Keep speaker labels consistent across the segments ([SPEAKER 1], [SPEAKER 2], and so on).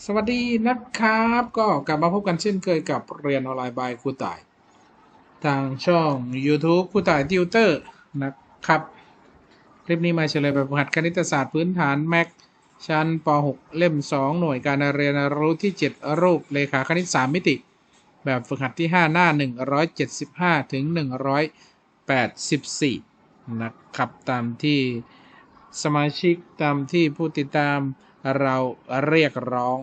[SPEAKER 1] สวัสดีนะครับ ก็กลับมาพบกันเช่นเคยกับเรียนออนไลน์บายครูต่าย ทางช่อง YouTube ครูต่ายติวเตอร์นะครับ คลิปนี้มาเฉลยแบบฝึกหัดคณิตศาสตร์พื้นฐานแม็กชั้นป .6 เล่ม 2 หน่วยการเรียนรู้ที่ 7 รูปเลขาคณิต 3 มิติ แบบฝึกหัดที่ 5 หน้า 175 ถึง 184 นะครับ ตามที่สมาชิกตามที่ผู้ติดตาม เราเรียกร้อง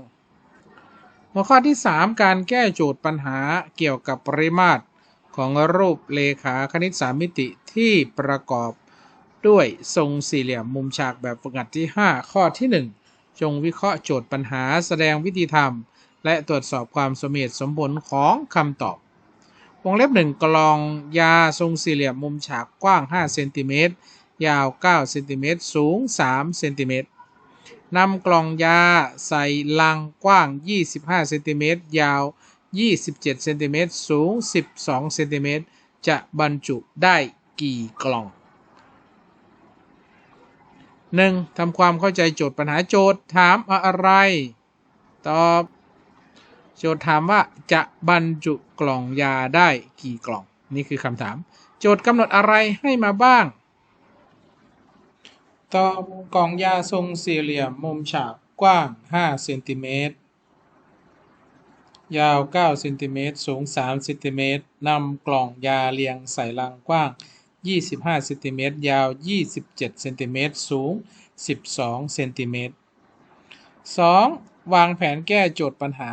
[SPEAKER 1] หัวข้อที่ 3 การแก้โจทย์ปัญหาเกี่ยวกับปริมาตรของรูปเลขาคณิตสามมิติที่ประกอบด้วยทรงสี่เหลี่ยมมุมฉากแบบฝึกหัดที่ 5 ข้อที่ 1 จงวิเคราะห์โจทย์ปัญหาแสดงวิธีทำและตรวจสอบความสมเหตุสมผลของคำตอบ วงเล็บหนึ่งกลองยาทรงสี่เหลี่ยมมุมฉากกว้าง 5 เซนติเมตร ยาว 9 เซนติเมตร สูง 3 เซนติเมตร นำกล่องยาใส่ลังกว้าง 25 เซนติเมตร ยาว 27 เซนติเมตร สูง 12 เซนติเมตร จะบรรจุได้กี่กล่อง 1. ทำความเข้าใจโจทย์ปัญหาโจทย์ถามอะไร ตอบ โจทย์ถามว่าจะบรรจุกล่องยาได้กี่กล่อง นี่คือคำถาม โจทย์กำหนดอะไรให้มาบ้าง ตอบกล่องยาทรงสี่เหลี่ยมมุมฉากกว้าง 5 เซนติเมตร ยาว 9 เซนติเมตร สูง 3 เซนติเมตรนำกล่องยาเรียงใส่ลังกว้าง 25 เซนติเมตร ยาว 27 เซนติเมตร สูง 12 เซนติเมตร 2. วางแผนแก้โจทย์ปัญหา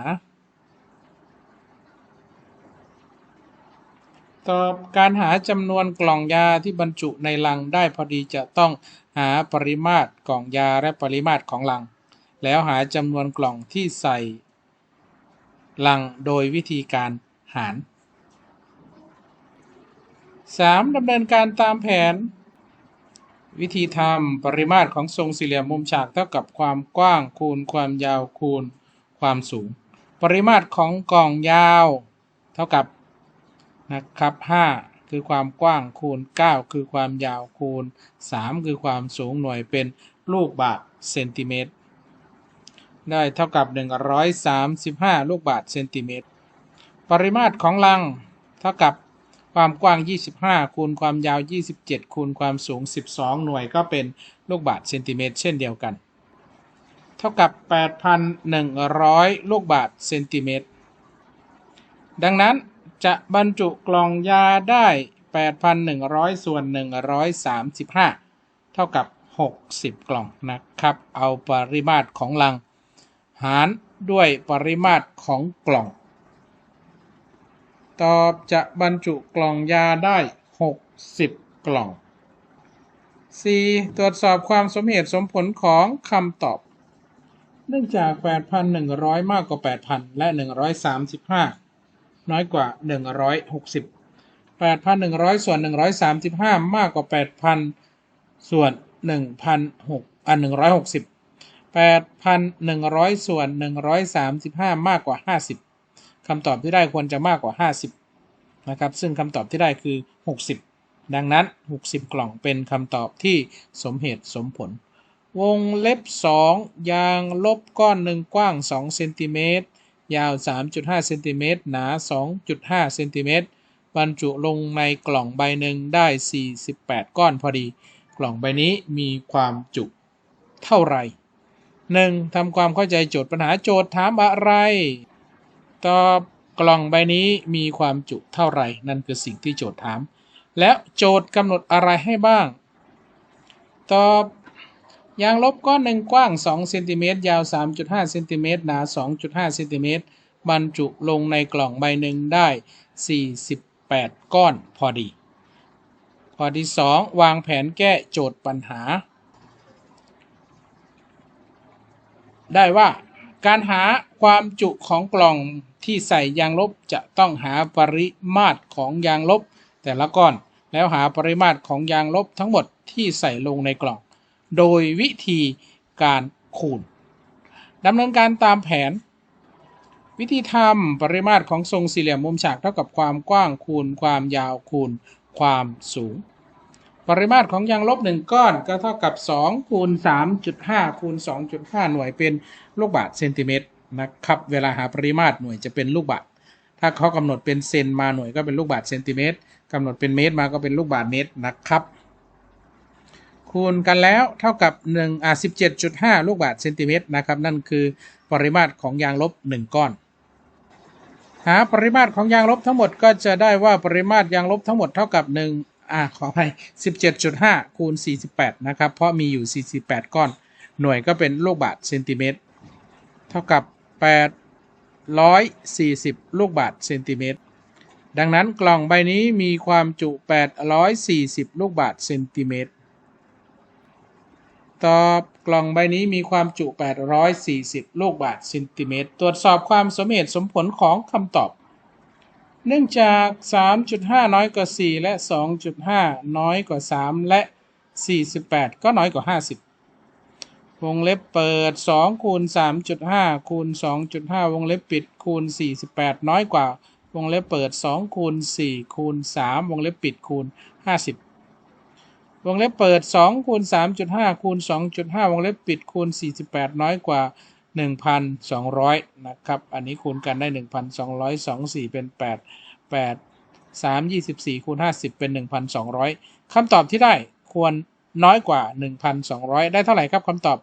[SPEAKER 1] ตอบการหาจำนวนกล่องยาที่บรรจุในลังได้พอดีจะต้อง หาปริมาตรกล่องยาและปริมาตรของลัง แล้วหาจำนวนกล่องที่ใส่ ลังโดยวิธีการหาร 3. ดำเนินการตามแผน วิธีทำปริมาตรของทรงสี่เหลี่ยมมุมฉากเท่ากับความกว้างคูณความยาวคูณความสูง ปริมาตรของกล่องยาว เท่ากับนะครับ5 คือความกว้างคูณ 9 คือความยาวคูณ 3 คือความสูงหน่วยเป็นลูกบาศก์เซนติเมตรได้เท่ากับ 135 ลูกบาศก์เซนติเมตร ปริมาตรของลังเท่ากับความกว้าง 25 คูณความยาว 27 คูณความสูง 12 หน่วยก็เป็นลูกบาศก์เซนติเมตรเช่นเดียวกัน เท่ากับ 8,100 ลูกบาศก์เซนติเมตร ดังนั้น จะบรรจุกล่องยาได้ 8,100 ส่วน 135 เท่ากับ 60 กล่องนะครับ เอาปริมาตรของลัง หารด้วยปริมาตรของกล่อง ตอบจะบรรจุกล่องยาได้ 60 กล่อง 4. ตรวจสอบความสมเหตุสมผลของคำตอบ เนื่องจาก 8,100 มากกว่า 8,000 และ 135 น้อยกว่า 160 8,100 ส่วน 135 มากกว่า 8,000 ส่วน 1,006อะ160 8,100 ส่วน 135 มากกว่า 50 คำตอบที่ได้ควรจะมากกว่า 50 นะครับ ซึ่งคำตอบที่ได้คือ 60 ดังนั้น 60 กล่องเป็นคำตอบที่สมเหตุสมผล วงเล็บ 2 ยางลบก้อนหนึ่งกว้าง 2 เซนติเมตร ยาว 3.5 เซนติเมตร หนา 2.5 เซนติเมตร บรรจุลงในกล่องใบหนึ่งได้ 48 ก้อนพอดี กล่องใบนี้มีความจุเท่าไหร่ 1. ทำความเข้าใจโจทย์ปัญหาโจทย์ถามอะไร ตอบกล่องใบนี้มีความจุเท่าไหร่ นั่นคือสิ่งที่โจทย์ถาม แล้วโจทย์กำหนดอะไรให้บ้าง ตอบ ยางลบก้อนหนึ่งกว้าง2เซนติเมตรยาว 3.5เซนติเมตรหนา 2.5เซนติเมตรบรรจุลงในกล่องใบหนึ่งได้ 48 ก้อนพอดีข้อที่ 2 วางแผนแก้โจทย์ปัญหา ได้ว่าการหาความจุของกล่องที่ใส่ยางลบจะต้องหาปริมาตรของยางลบแต่ละก้อน แล้วหาปริมาตรของยางลบทั้งหมดที่ใส่ลงในกล่อง โดยวิธีการคูณดำเนินการตามแผน วิธีทำปริมาตรของทรงสี่เหลี่ยมมุมฉากเท่ากับความกว้างคูณ ความยาวคูณ ความสูง ปริมาตรของยางลบ 1 ก้อนก็เท่ากับ 2 คูณ 3.5 คูณ 2.5 หน่วยเป็นลูกบาศก์เซนติเมตรนะครับเวลาหาปริมาตรหน่วยจะเป็นลูกบาศก์ถ้าเขากำหนดเป็นเซนมาหน่วยก็เป็นลูกบาศก์เซนติเมตรกำหนดเป็นเมตรมาก็เป็นลูกบาศก์เมตรนะครับ คูณกันแล้วเท่ากับ1อ่า17.5 ลูกบาศก์เซนติเมตรนะครับ นั่นคือปริมาตรของยางลบ 1 ก้อน หาปริมาตรของยางลบทั้งหมดก็จะได้ว่าปริมาตรยางลบทั้งหมดเท่ากับ1อ่าขออภัย17.5 คูณ 48 นะครับ เพราะมีอยู่ 48 ก้อน หน่วยก็เป็นลูกบาศก์เซนติเมตร เท่ากับ 840 ลูกบาศก์เซนติเมตรดังนั้นกล่องใบนี้มีความจุ 840 ลูกบาศก์เซนติเมตร ตอบกล่องใบนี้มีความจุ 840 ลูกบาศก์เซนติเมตร ตรวจสอบความสมเหตุสมผลของคำตอบ เนื่องจาก 3.5 น้อยกว่า 4 และ 2.5 น้อยกว่า 3 และ 48 ก็น้อยกว่า 50 วงเล็บเปิด 2 คูณ 3.5 คูณ 2.5 วงเล็บปิด คูณ 48 น้อยกว่า วงเล็บเปิด 2 คูณ 4 คูณ 3 วงเล็บปิด คูณ 50 วงเล็บเปิด2คูณ3.5คูณ2.5 วงเล็บปิดคูณ 48 น้อยกว่า 1,200 นะครับ อันนี้คูณกันได้ 1,224 เป็น 8 8 3 24คูณ50 เป็น 1,200 คำตอบที่ได้ควรน้อยกว่า 1,200 ได้เท่าไหร่ครับคำตอบ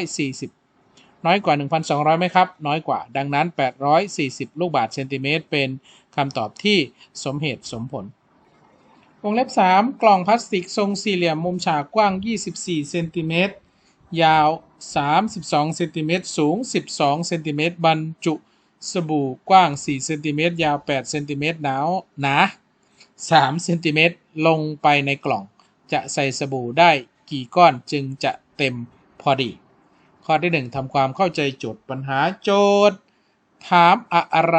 [SPEAKER 1] 840 น้อยกว่า 1,200ไหมครับ น้อยกว่า ดังนั้น 840 ลูกบาศก์เซนติเมตรเป็นคำตอบที่สมเหตุสมผล วงเล็บ 3 กล่องพลาสติกทรงสี่เหลี่ยมมุมฉากกว้าง 24 เซนติเมตร ยาว 32 เซนติเมตร สูง 12 เซนติเมตร บรรจุ สบู่กว้าง 4 เซนติเมตร ยาว 8 เซนติเมตร หนาวหนา 3 เซนติเมตร ลงไปในกล่อง จะใส่สบู่ได้กี่ก้อนจึงจะเต็มพอดี ข้อที่ 1ทำความเข้าใจโจทย์ปัญหาโจทย์ ถามอะไร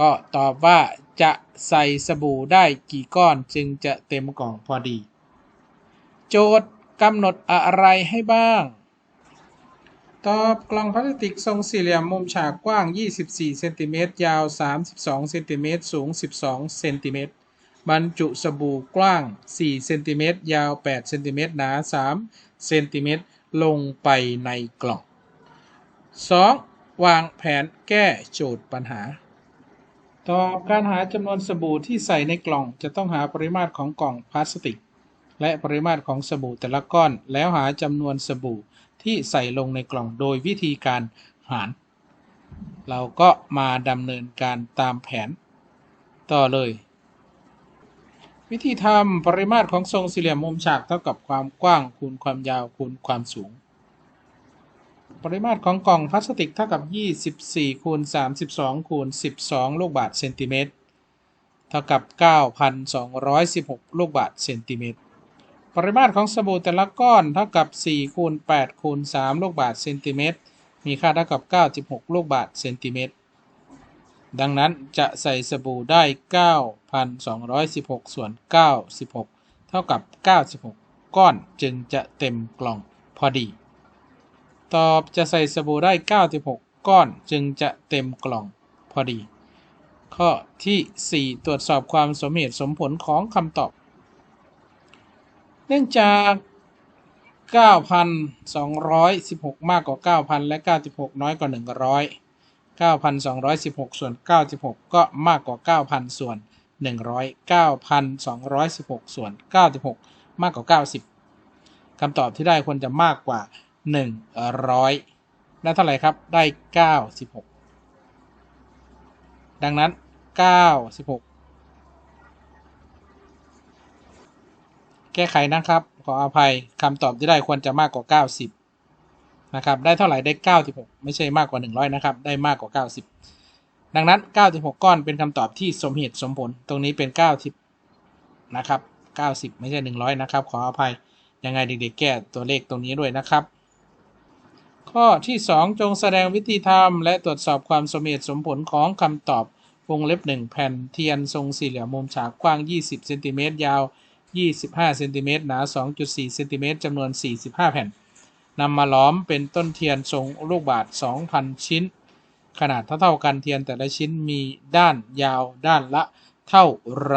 [SPEAKER 1] ก็ตอบว่า จะใส่สบู่ได้กี่ก้อนจึงจะเต็มกล่องพอดี โจทย์กำหนดอะไรให้บ้าง ตอบกล่องพลาสติกทรงสี่เหลี่ยมมุมฉากกว้าง 24เซนติเมตรยาว 32เซนติเมตรสูง 12เซนติเมตรบรรจุสบู่กว้าง 4 เซนติเมตร ยาว 8 เซนติเมตร หนา 3 เซนติเมตร ลงไปในกล่อง 2. วางแผนแก้โจทย์ปัญหา ตอการหาจำนวนสบู่ที่ใส่ในกล่อง จะต้องหาปริมาตรของกล่องพลาสติก และปริมาตรของสบู่แต่ละก้อน แล้วหาจำนวนสบู่ที่ใส่ลงในกล่องโดยวิธีการหาร เราก็มาดำเนินการตามแผน ต่อเลย วิธีทำปริมาตรของทรงสี่เหลี่ยมมุมฉากเท่ากับความกว้างคูณความยาวคูณความสูง ปริมาตรของกล่องพลาสติกเท่ากับ 24คูณ32คูณ12 ลูกบาศก์เซนติเมตร เท่ากับ 9,216 ลูกบาศก์เซนติเมตร ปริมาตรของสบู่แต่ละก้อนเท่ากับ 4คูณ8คูณ3ลูกบาศก์เซนติเมตร มีค่าเท่ากับ 96 ลูกบาศก์เซนติเมตร ดังนั้นจะใส่สบู่ได้ 9,216 ส่วน 96 เท่ากับ 96 ก้อนจึงจะเต็มกล่องพอดี ตอบจะใส่สบู่ได้ 96 ก้อนจึงจะเต็มกล่องพอดี ข้อที่ 4 ตรวจสอบความสมเหตุสมผลของคำตอบ เนื่องจาก 9,216 มากกว่า 9,000 และ 96 น้อยกว่า 100 9,216 ส่วน 96 ก็มากกว่า 9,000 ส่วน 100 9,216 ส่วน 96 มากกว่า 90คำตอบที่ได้ควรจะมากกว่า 100ได้เท่าไหร่ครับ ได้96ดังนั้น96แก้ไขนะครับ ขออภัยคำตอบที่ได้ควรจะมากกว่า 90 นะครับ ได้เท่าไหร่ได้ 96 ไม่ใช่มากกว่า 100 นะครับ ได้มากกว่า 90 ดังนั้น 96 ก้อนเป็นคำตอบที่สมเหตุสมผล ตรงนี้เป็น 90 นะครับ 90 ไม่ใช่ 100 นะครับ ขออภัย ยังไงเด็กๆ แก้ตัวเลขตรงนี้ด้วยนะครับ ข้อที่ 2 จงแสดงวิธีทำและตรวจสอบความสมเหตุสมผลของคำตอบวงเล็บ 1 แผ่นเทียนทรงสี่เหลี่ยมมุมฉากกว้าง 20เซนติเมตรยาว 25เซนติเมตรหนา 2.4เซนติเมตรจำนวน 45 แผ่นนำมาล้อมเป็นต้นเทียนทรงลูกบาศก์2,000 ชิ้น ขนาดเท่าๆกันเทียนแต่ละชิ้นมีด้านยาวด้านละเท่าไร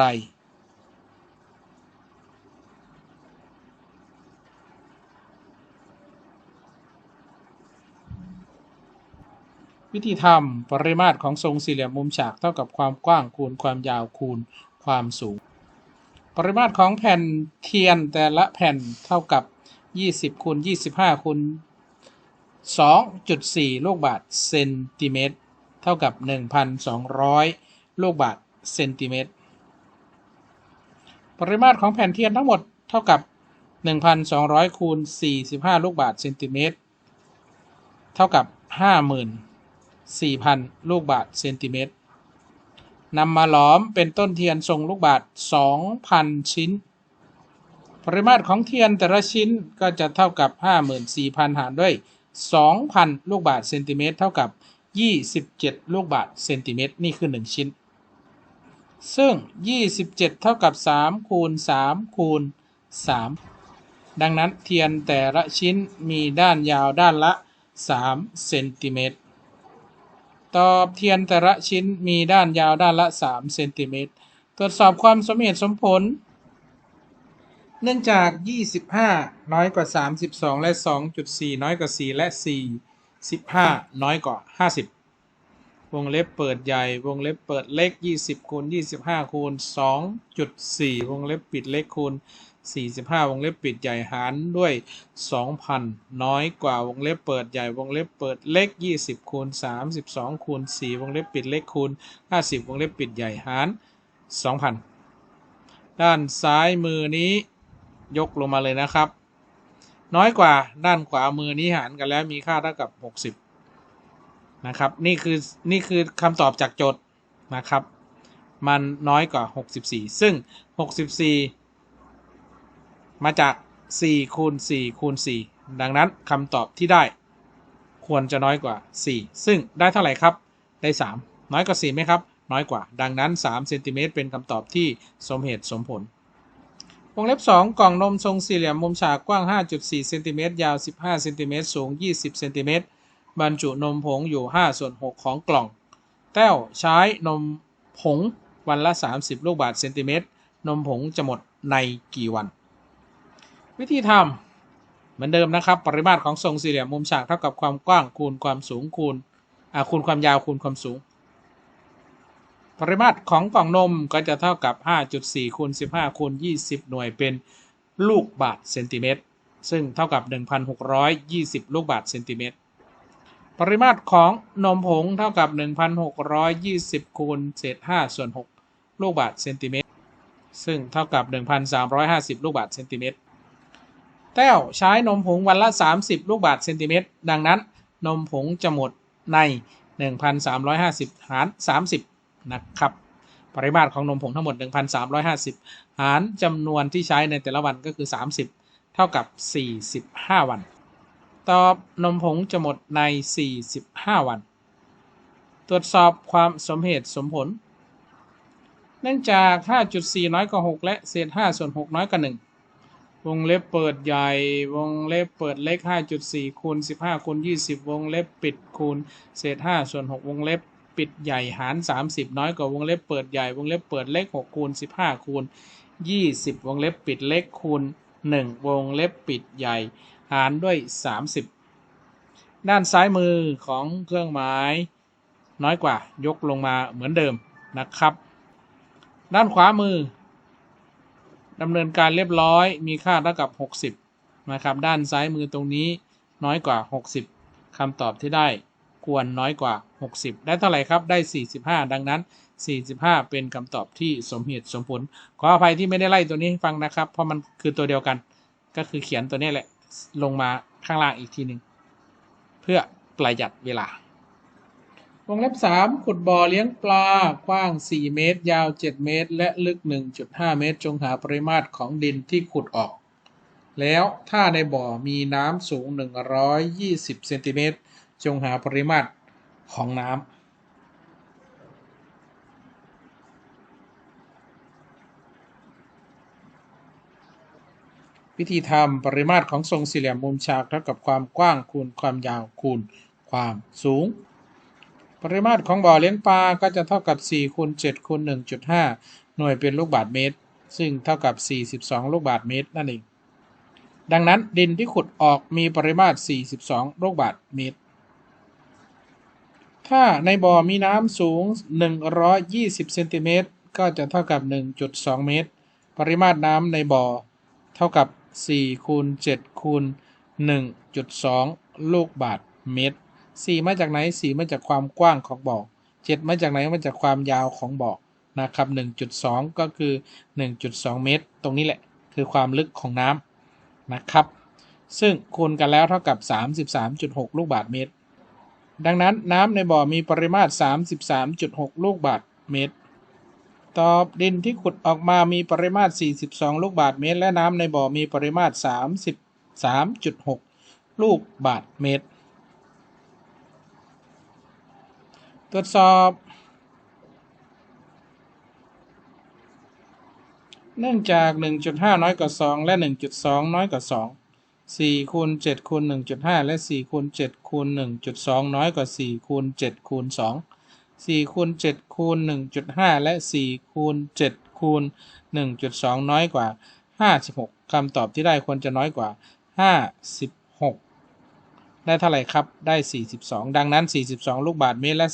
[SPEAKER 1] วิธีทำปริมาตรของทรงสี่เหลี่ยมมุมฉากเท่ากับความกว้างคูณความยาวคูณความสูง ปริมาตรของแผ่นเทียนแต่ละแผ่นเท่ากับ 20คูณ25คูณ2.4 ลูกบาศก์เซนติเมตร เท่ากับ 1,200 ลูกบาศก์เซนติเมตร ปริมาตรของแผ่นเทียนทั้งหมดเท่ากับ 1,200คูณ45 ลูกบาศก์เซนติเมตร เท่ากับ 4,000 ลูกบาศก์เซนติเมตรนำมาหลอมเป็นต้นเทียนทรงลูกบาศก์2,000 ชิ้น ปริมาตรของเทียนแต่ละชิ้นก็จะเท่ากับ 54,000 หารด้วย 2,000 ลูกบาศก์เซนติเมตรเท่ากับ 27 ลูกบาศก์เซนติเมตรนี่คือ 1 ชิ้น ซึ่ง 27 เท่ากับ 3 คูณ 3 คูณ 3 ดังนั้นเทียนแต่ละชิ้นมีด้านยาวด้านละ 3 เซนติเมตร ตอบเทียนแต่ละชิ้นมีด้านยาวด้านละ 3 เซนติเมตร ตรวจสอบความสมเหตุสมผล เนื่องจาก 25 น้อยกว่า 32 และ 2.4 น้อยกว่า 4 และ 4 15 น้อยกว่า 50 วงเล็บเปิดใหญ่ วงเล็บเปิดเล็ก 20คูณ25คูณ2.4 วงเล็บปิดเล็กคูณ 45 วงเล็บปิดใหญ่หารด้วย 2,000 น้อยกว่าวงเล็บเปิดใหญ่วงเล็บเปิดเล็ก 20 คูณ 32 คูณ 4 วงเล็บปิดเล็กคูณ 50 วงเล็บปิดใหญ่หาร 2,000 ด้านซ้ายมือนี้ยกลงมาเลยนะครับ น้อยกว่าด้านขวามือนี้หารกันแล้วมีค่าเท่ากับ 60 นะครับ นี่คือนี่คือคำตอบจากโจทย์นะครับ มันน้อยกว่า 64 ซึ่ง 64 มาจาก4คูณ4คูณ4ดังนั้นคำตอบที่ได้ ควรจะน้อยกว่า 4 ซึ่งได้เท่าไหร่ครับ ได้ 3 น้อยกว่า4ไหมครับ น้อยกว่า ดังนั้น3เซนติเมตรเป็นคำตอบที่สมเหตุสมผล วงเล็บ 2 กล่องนมทรงสี่เหลี่ยมมุมฉากกว้าง 5.4เซนติเมตรยาว 15เซนติเมตรสูง 20เซนติเมตรบรรจุนมผงอยู่ 5 ส่วน 6 ของกล่อง แต้วใช้นมผงวันละ 30 ลูกบาศเซนติเมตร นมผงจะหมดในกี่วัน วิธีทำเหมือนเดิมนะครับ ปริมาตรของทรงสี่เหลี่ยมมุมฉากเท่ากับความกว้างคูณความสูงคูณอ่าคูณความยาวคูณความสูง ปริมาตรของกล่องนมก็จะเท่ากับ 5.4คูณ15คูณ20 หน่วยเป็นลูกบาศก์เซนติเมตรซึ่งเท่ากับ 1,620 ลูกบาศก์เซนติเมตร ปริมาตรของนมผงเท่ากับ 1,620คูณเศษ5ส่วน 6 ลูกบาศก์เซนติเมตร ซึ่งเท่ากับ 1,350 ลูกบาศก์เซนติเมตร แต้วใช้นมผงวันละ 30 ลูกบาศก์เซนติเมตร ดังนั้น นมผงจะหมดใน 1,350 หาร 30 นะครับ ปริมาตรของนมผงทั้งหมด 1,350 หารจำนวนที่ใช้ในแต่ละวันก็คือ 30 เท่ากับ 45 วัน ตอบนมผงจะหมดใน 45 วัน ตรวจสอบความสมเหตุสมผล เนื่องจาก 5.4 น้อยกว่า 6 และเศษ5ส่วน 6 น้อยกว่า 1 วงเล็บเปิดใหญ่ วงเล็บเปิดเล็ก 5.4 คูณ 15 คูณ 20 วงเล็บปิดคูณ เศษ 5 ส่วน 6 วงเล็บปิดใหญ่หาร 30 น้อยกว่าวงเล็บเปิดใหญ่ วงเล็บเปิดเล็ก 6 คูณ 15 คูณ 20 วงเล็บปิดเล็กคูณ 1 วงเล็บปิดใหญ่ หารด้วย 30 ด้านซ้ายมือของเครื่องหมาย น้อยกว่ายกลงมาเหมือนเดิมนะครับ ด้านขวามือ ดำเนินการเรียบร้อยมีค่าเท่ากับ 60นะครับด้านซ้ายมือตรงนี้น้อยกว่า 60คำตอบที่ได้ควรน้อยกว่า 60 ได้เท่าไหร่ครับได้ 45 ดังนั้น 45 เป็นคำตอบที่สมเหตุสมผล ขออภัยที่ไม่ได้ไล่ตัวนี้ให้ฟังนะครับ เพราะมันคือตัวเดียวกัน ก็คือเขียนตัวนี้แหละลงมาข้างล่างอีกทีหนึ่งเพื่อประหยัดเวลา วงเล็บ 3 ขุดบ่อเลี้ยงปลากว้าง 4 เมตร ยาว 7 เมตร และลึก 1.5 เมตร จงหาปริมาตรของดินที่ขุดออก แล้วถ้าในบ่อมีน้ำสูง 120 เซนติเมตร จงหาปริมาตรของน้ำวิธีทำปริมาตรของทรงสี่เหลี่ยมมุมฉากเท่ากับความกว้างคูณความยาวคูณความสูง ปริมาตรของบ่อเลี้ยงปลาก็จะเท่ากับ4คูณ7คูณ1.5 หน่วยเป็นลูกบาศก์เมตร ซึ่งเท่ากับ 42 ลูกบาศก์เมตรนั่นเอง ดังนั้นดินที่ขุดออกมีปริมาตร 42 ลูกบาศก์เมตร ถ้าในบ่อมีน้ำสูง 120 เซนติเมตรก็จะเท่ากับ 1.2 เมตร ปริมาตรน้ำในบ่อ เท่ากับ4คูณ7คูณ1.2 ลูกบาทเมตร 4มาจากไหน4มาจากความกว้างของบ่อ7มาจากไหนมาจากความยาวของบ่อนะครับ1.2ก็คือ1.2เมตร ตรงนี้แหละคือความลึกของน้ำนะครับ ซึ่งคูณกันแล้วเท่ากับ33.6ลูกบาทเมตร ดังนั้นน้ำในบ่อมีปริมาตร33.6ลูกบาทเมตรตอบดินที่ขุดออกมามีปริมาตร 42 ลูกบาทเมตร และน้ำในบ่อมีปริมาตร 33.6 ลูกบาทเมตร ตรวจสอบ เนื่องจาก 1.5 น้อยกว่า 2 และ 1.2 น้อยกว่า 2 4คูณ7คูณ1.5 และ 4คูณ7คูณ1.2 น้อยกว่า 4คูณ7คูณ2 4คูณ7คูณ1.5 และ 4คูณ7คูณ1.2 น้อยกว่า 56คำตอบที่ได้ควรจะน้อยกว่า 56 ได้เท่าไหร่ครับ ได้ 42 ดังนั้น 42 ลูกบาศก์เมตรและ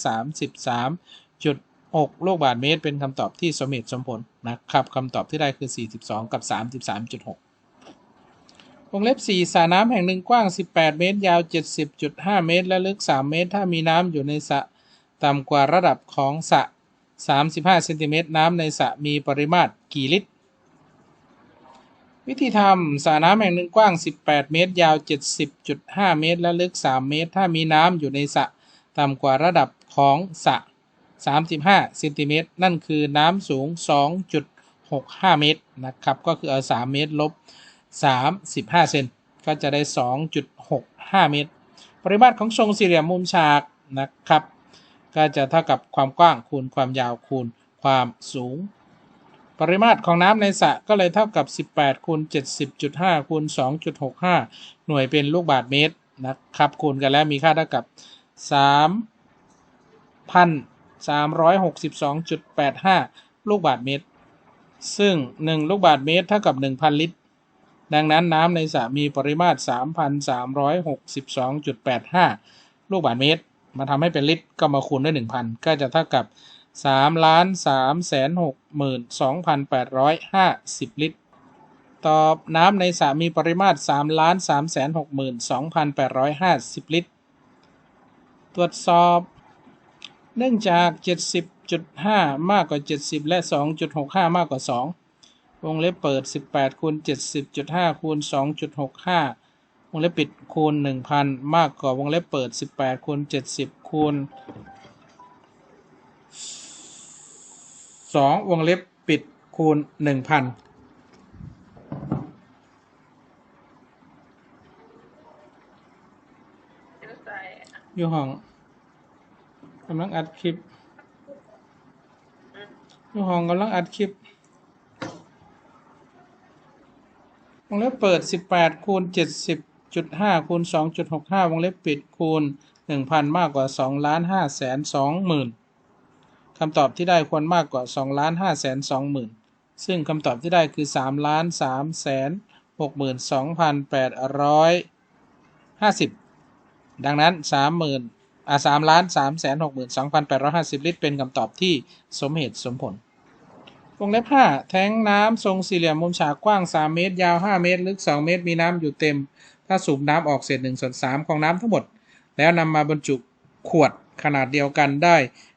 [SPEAKER 1] 33.6 ลูกบาศก์เมตร เป็นคำตอบที่สมเหตุสมผลนะครับคำตอบที่ได้คือ 42 กับ 33.6 วงเล็บ 4 สระน้ำแห่งหนึ่งกว้าง 18 เมตร ยาว 70.5 เมตร และลึก 3 เมตร ถ้ามีน้ำอยู่ในสระต่ำกว่าระดับของสระ35 เซนติเมตร น้ำในสระมีปริมาตรกี่ลิตร วิธีทำสระน้ำแห่งหนึ่งกว้าง 18 เมตร ยาว 70.5 เมตร และลึก 3 เมตร ถ้ามีน้ำอยู่ในสระต่ำกว่าระดับของสระ35เซนติเมตรนั่นคือน้ำสูง 2.65 เมตรนะครับ ก็คือเอา 3 เมตรลบ 35 เซนก็จะได้ 2.65 เมตร ปริมาตรของทรงสี่เหลี่ยมมุมฉากนะครับ ก็จะเท่ากับความกว้างคูณความยาวคูณความสูง ปริมาตรของน้ำในสระก็เลยเท่ากับ 18คูณ70.5คูณ2.65 หน่วยเป็นลูกบาศก์เมตรนะครับคูณกันแล้วมีค่าเท่ากับ 3,362.85 ลูกบาศก์เมตร ซึ่ง 1 ลูกบาศก์เมตรเท่ากับ 1,000 ลิตร ดังนั้นน้ำในสระมีปริมาตร 3,362.85 ลูกบาศก์เมตร มาทำให้เป็นลิตรก็มาคูณด้วย 1,000 ก็จะเท่ากับ 3ล้าน3แสน6หมื่น2,850ลิตร ตอบน้ำในสระมีปริมาตร3ล้าน3แสน6หมื่น2,850ลิตร ตรวจสอบ เนื่องจาก70.5มากกว่า70และ2.65มากกว่า2วงเล็บเปิด18คูณ70.5คูณ2.65วงเล็บปิดคูณ1,000มากกว่าวงเล็บเปิด18คูณ70คูณ 2วงเล็บปิดคูณ1,000
[SPEAKER 2] อยู่ใส่
[SPEAKER 1] อยู่ห้องกำลังอัดคลิปอยู่ห้องกำลังอัดคลิปวงเล็บเปิด 18 คูณ 70.5 คูณ 2.65 วงเล็บปิดคูณ 1,000 มากกว่า 2 ล้าน5แสน2หมื่น คำตอบที่ได้ควรมากกว่า2ล้าน5แสน2หมื่นซึ่งคำตอบที่ได้คือ3ล้าน3แสน6หมื่น2,850ดังนั้น30,000อ่า3ล้าน3แสน6หมื่น2,850ลิตรเป็นคำตอบที่สมเหตุสมผลวงเล็บ5แทงน้ำทรงสี่เหลี่ยมมุมฉากกว้าง 3 เมตร ยาว 5 เมตร ลึก 2 เมตร มีน้ำอยู่เต็ม ถ้าสูบน้ำออกเศษ1ส่วน3ของน้ำทั้งหมด แล้วนำมาบรรจุขวดขนาดเดียวกันได้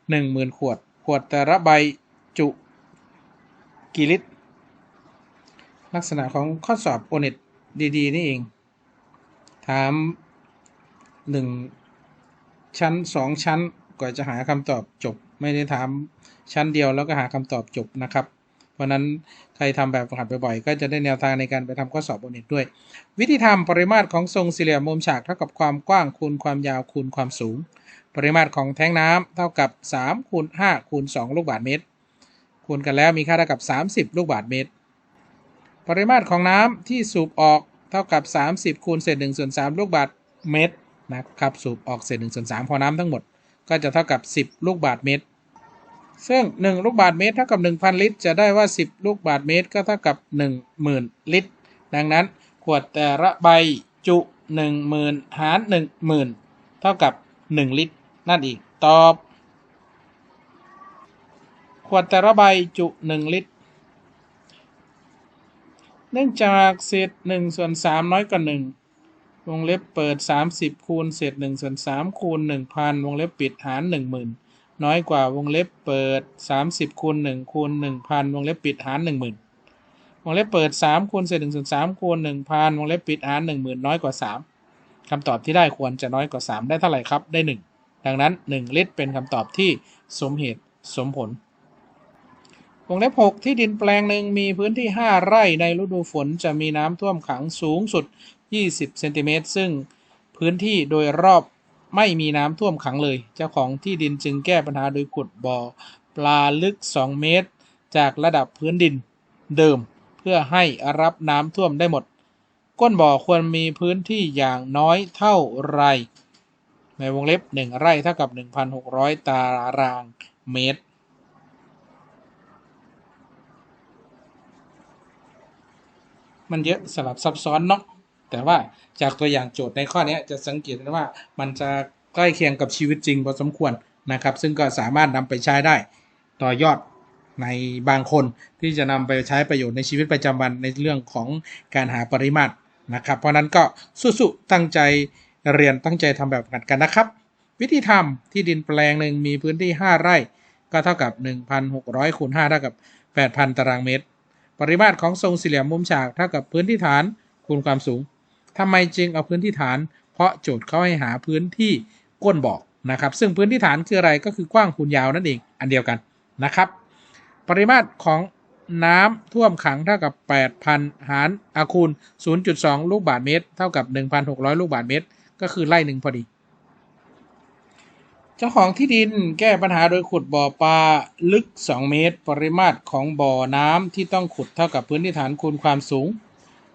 [SPEAKER 1] 10,000 ขวด ขวดแต่ละใบจุกี่ลิตร ลักษณะของข้อสอบโอเน็ตดีๆ นี่เอง ถาม 1 ชั้น 2 ชั้นก่อนจะหาคำตอบจบ ไม่ได้ถามชั้นเดียวแล้วก็หาคำตอบจบนะครับ เพราะนั้นใครทำแบบฝึกหัดบ่อยๆ ก็จะได้แนวทางในการไปทำข้อสอบบนเน็ตด้วย วิธีทำปริมาตรของทรงสี่เหลี่ยมมุมฉากเท่ากับความกว้างคูณความยาวคูณความสูง ปริมาตรของแท้งน้ำเท่ากับ3คูณ5คูณ2ลูกบาศก์เมตร คูณกันแล้วมีค่าเท่ากับ 30 ลูกบาศก์เมตร ปริมาตรของน้ำที่สูบออกเท่ากับ 30คูณเศษ1ส่วน3ลูกบาศก์เมตรนะครับสูบออกเศษ1ส่วน3พอน้ำทั้งหมด ก็จะเท่ากับ 10 ลูกบาศก์เมตร ซึ่ง 1 ลูกบาศก์เมตรเท่ากับ 1,000 ลิตร จะได้ว่า 10 ลูกบาศก์เมตร ก็เท่ากับ 10,000 ลิตร ดังนั้นขวดแต่ละใบจุ 10,000 หาร 10,000 เท่ากับ 1 ลิตร นั่นเองตอบ ขวดแต่ละใบจุ1ลิตร เนื่องจากเศษ1ส่วน3น้อยกว่า1วงเล็บเปิด 30 คูณเศษ1ส่วน3คูณ 1,000 วงเล็บปิดหาร 10,000 น้อยกว่าวงเล็บเปิด 30 คูณ1คูณ 1,000 วงเล็บปิดหาร 10,000 วงเล็บเปิด 3 คูณเศษ1ส่วน3คูณ 1,000 วงเล็บปิดหาร 10,000 น้อยกว่า 3 คำตอบที่ได้ควรจะน้อยกว่า 3 ได้เท่าไหร่ครับ ได้ 1 ดังนั้น 1 ลิตรเป็นคำตอบที่สมเหตุสมผลวงเล็บ6ที่ดินแปลงหนึ่งมีพื้นที่ 5 ไร่ในฤดูฝนจะมีน้ำท่วมขังสูงสุด 20เซนติเมตรซึ่งพื้นที่โดยรอบไม่มีน้ำท่วมขังเลย เจ้าของที่ดินจึงแก้ปัญหาโดยขุดบ่อปลาลึก 2 เมตร จากระดับพื้นดินเดิม เพื่อให้รับน้ำท่วมได้หมด ก้นบ่อควรมีพื้นที่อย่างน้อยเท่าไร ในวงเล็บ 1 ไร่เท่ากับ 1,600 ตารางเมตร มันเยอะสลับซับซ้อนเนาะแต่ว่าจากตัวอย่างโจทย์ในข้อนี้จะสังเกตได้ว่ามันจะใกล้เคียงกับชีวิตจริงพอสมควรนะครับ ซึ่งก็สามารถนำไปใช้ได้ต่อยอดในบางคนที่จะนำไปใช้ประโยชน์ในชีวิตประจำวันในเรื่องของการหาปริมาตรนะครับ เพราะนั้นก็สู้ๆตั้งใจ เรียนตั้งใจทำแบบกันกันนะครับ วิธีทำที่ดินแปลงหนึ่งมีพื้นที่ 5 ไร่ ก็เท่ากับ 1,600คูณ5เท่ากับ 8,000 ตารางเมตร ปริมาตรของทรงสี่เหลี่ยมมุมฉากเท่ากับพื้นที่ฐานคูณความสูงทำไมจึงเอาพื้นที่ฐาน เพราะโจทย์เขาให้หาพื้นที่ก้นบอกนะครับซึ่งพื้นที่ฐานคืออะไรก็คือกว้างคูณยาวนั่นเองอันเดียวกันนะครับ ปริมาตรของน้ำท่วมขังเท่ากับ 8,000 หารอาคูณ 0.2 ลูกบาศก์เมตร เท่ากับ 1,600 ลูกบาศก์เมตร ก็คือไร่หนึ่งพอดี เจ้าของที่ดินแก้ปัญหาโดยขุดบ่อปลาลึก 2 เมตร ปริมาตรของบ่อน้ำที่ต้องขุดเท่ากับพื้นที่ฐานคูณความสูง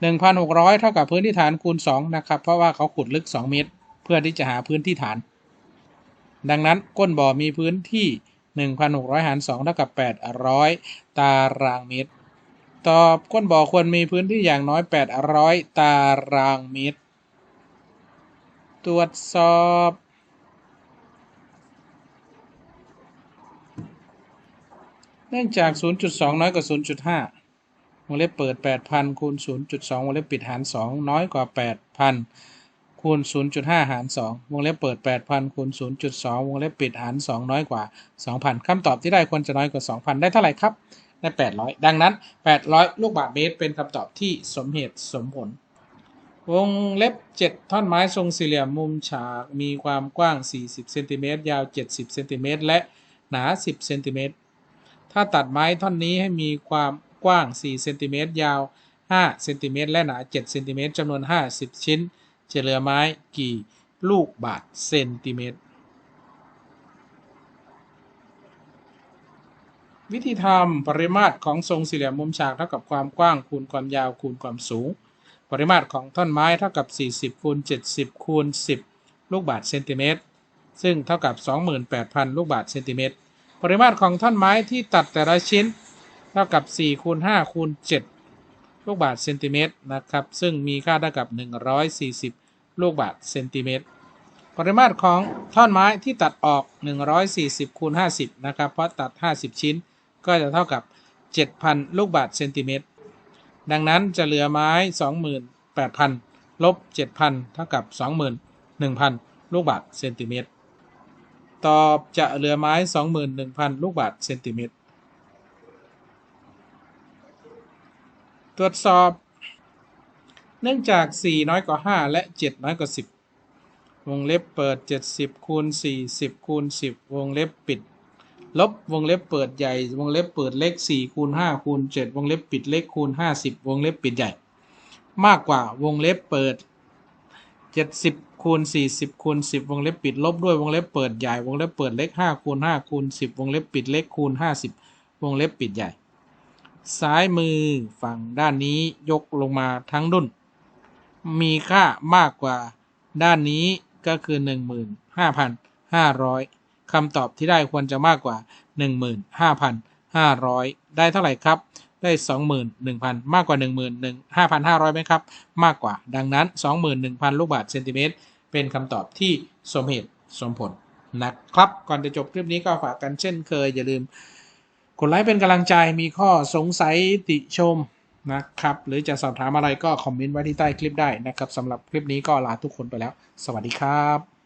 [SPEAKER 1] 1,600 เท่ากับพื้นที่ฐานคูณ 2 นะครับ เพราะว่าเขาขุดลึก 2 เมตร เพื่อที่จะหาพื้นที่ฐาน ดังนั้นก้นบ่อมีพื้นที่ 1,600 หาร 2 เท่ากับ 800 ตารางเมตร ตอบก้นบ่อควรมีพื้นที่อย่างน้อย 800 ตารางเมตร ตรวจสอบ เนื่องจาก 0.2 น้อยกว่า 0.5 วงเล็บเปิด 8,000 คูณ 0.2 วงเล็บปิดหาร 2 น้อยกว่า 8,000 คูณ 0.5 หาร 2 วงเล็บเปิด 8,000 คูณ 0.2 วงเล็บปิดหาร 2 น้อยกว่า 2,000 คำตอบที่ได้ควรจะน้อยกว่า 2,000 ได้เท่าไหร่ครับ ได้ 800 ดังนั้น 800 ลูกบาศก์เมตร เป็นคำตอบที่สมเหตุสมผล วงเล็บ 7 ท่อนไม้ทรงสี่เหลี่ยมมุมฉากมีความกว้าง 40เซนติเมตรยาว 70เซนติเมตรและหนา 10เซนติเมตรถ้าตัดไม้ท่อนนี้ให้มีความกว้าง4เซนติเมตรยาว5เซนติเมตรและหนา7เซนติเมตรจำนวน 50 ชิ้น จะเหลือไม้กี่ลูกบาทเซนติเมตร วิธีทำปริมาตรของทรงสี่เหลี่ยมมุมฉากเท่ากับความกว้างคูณความยาวคูณความสูง ปริมาตรของท่อนไม้เท่ากับ 40คูณ70คูณ10 ลูกบาทเซนติเมตร ซึ่งเท่ากับ 28,000 ลูกบาทเซนติเมตร ปริมาตรของท่อนไม้ที่ตัดแต่ละชิ้น เท่ากับ4คูณ5คูณ7ลูกบาทเซนติเมตรนะครับ ซึ่งมีค่าเท่ากับ 140 ลูกบาทเซนติเมตร ปริมาตรของท่อนไม้ที่ตัดออก 140คูณ50 นะครับ เพราะตัด 50 ชิ้น ก็จะเท่ากับ 7,000 ลูกบาทเซนติเมตร ดังนั้นจะเหลือไม้ 28,000 ลบ 7,000 เท่ากับ 21,000 ลูกบาทเซนติเมตร ตอบจะเหลือไม้ 21,000 ลูกบาทเซนติเมตร ตรวจสอบ เนื่องจาก 4 น้อยกว่า 5 และ 7 น้อยกว่า 10 วงเล็บเปิด 70 คูณ 40 คูณ 10 วงเล็บปิด ลบวงเล็บเปิดใหญ่ วงเล็บเปิดเล็ก4คูณ5คูณ7วงเล็บปิดเล็กคูณ50 วงเล็บปิดใหญ่ มากกว่าวงเล็บเปิด 70คูณ40คูณ10 วงเล็บปิดลบด้วยวงเล็บเปิดใหญ่ วงเล็บเปิดเล็ก5คูณ5คูณ10 วงเล็บปิดเล็กคูณ50 วงเล็บปิดใหญ่ ซ้ายมือฝั่งด้านนี้ยกลงมาทั้งดุนมีค่ามากกว่าด้านนี้ก็คือ 15,500 คำตอบที่ได้ควรจะมากกว่า 15,500 ได้เท่าไหร่ครับ ได้ 21,000 มากกว่า15,500ไหมครับ มากกว่า ดังนั้น 21,000 ลูกบาทเซนติเมตร เป็นคำตอบที่สมเหตุสมผลนะครับ ก่อนจะจบคลิปนี้ก็ฝากกันเช่นเคย อย่าลืม กดไลค์เป็นกำลังใจ มีข้อสงสัยติชมนะครับ หรือจะสอบถามอะไรก็คอมเมนต์ไว้ที่ใต้คลิปได้นะครับสำหรับคลิปนี้ก็ลาทุกคนไปแล้ว สวัสดีครับ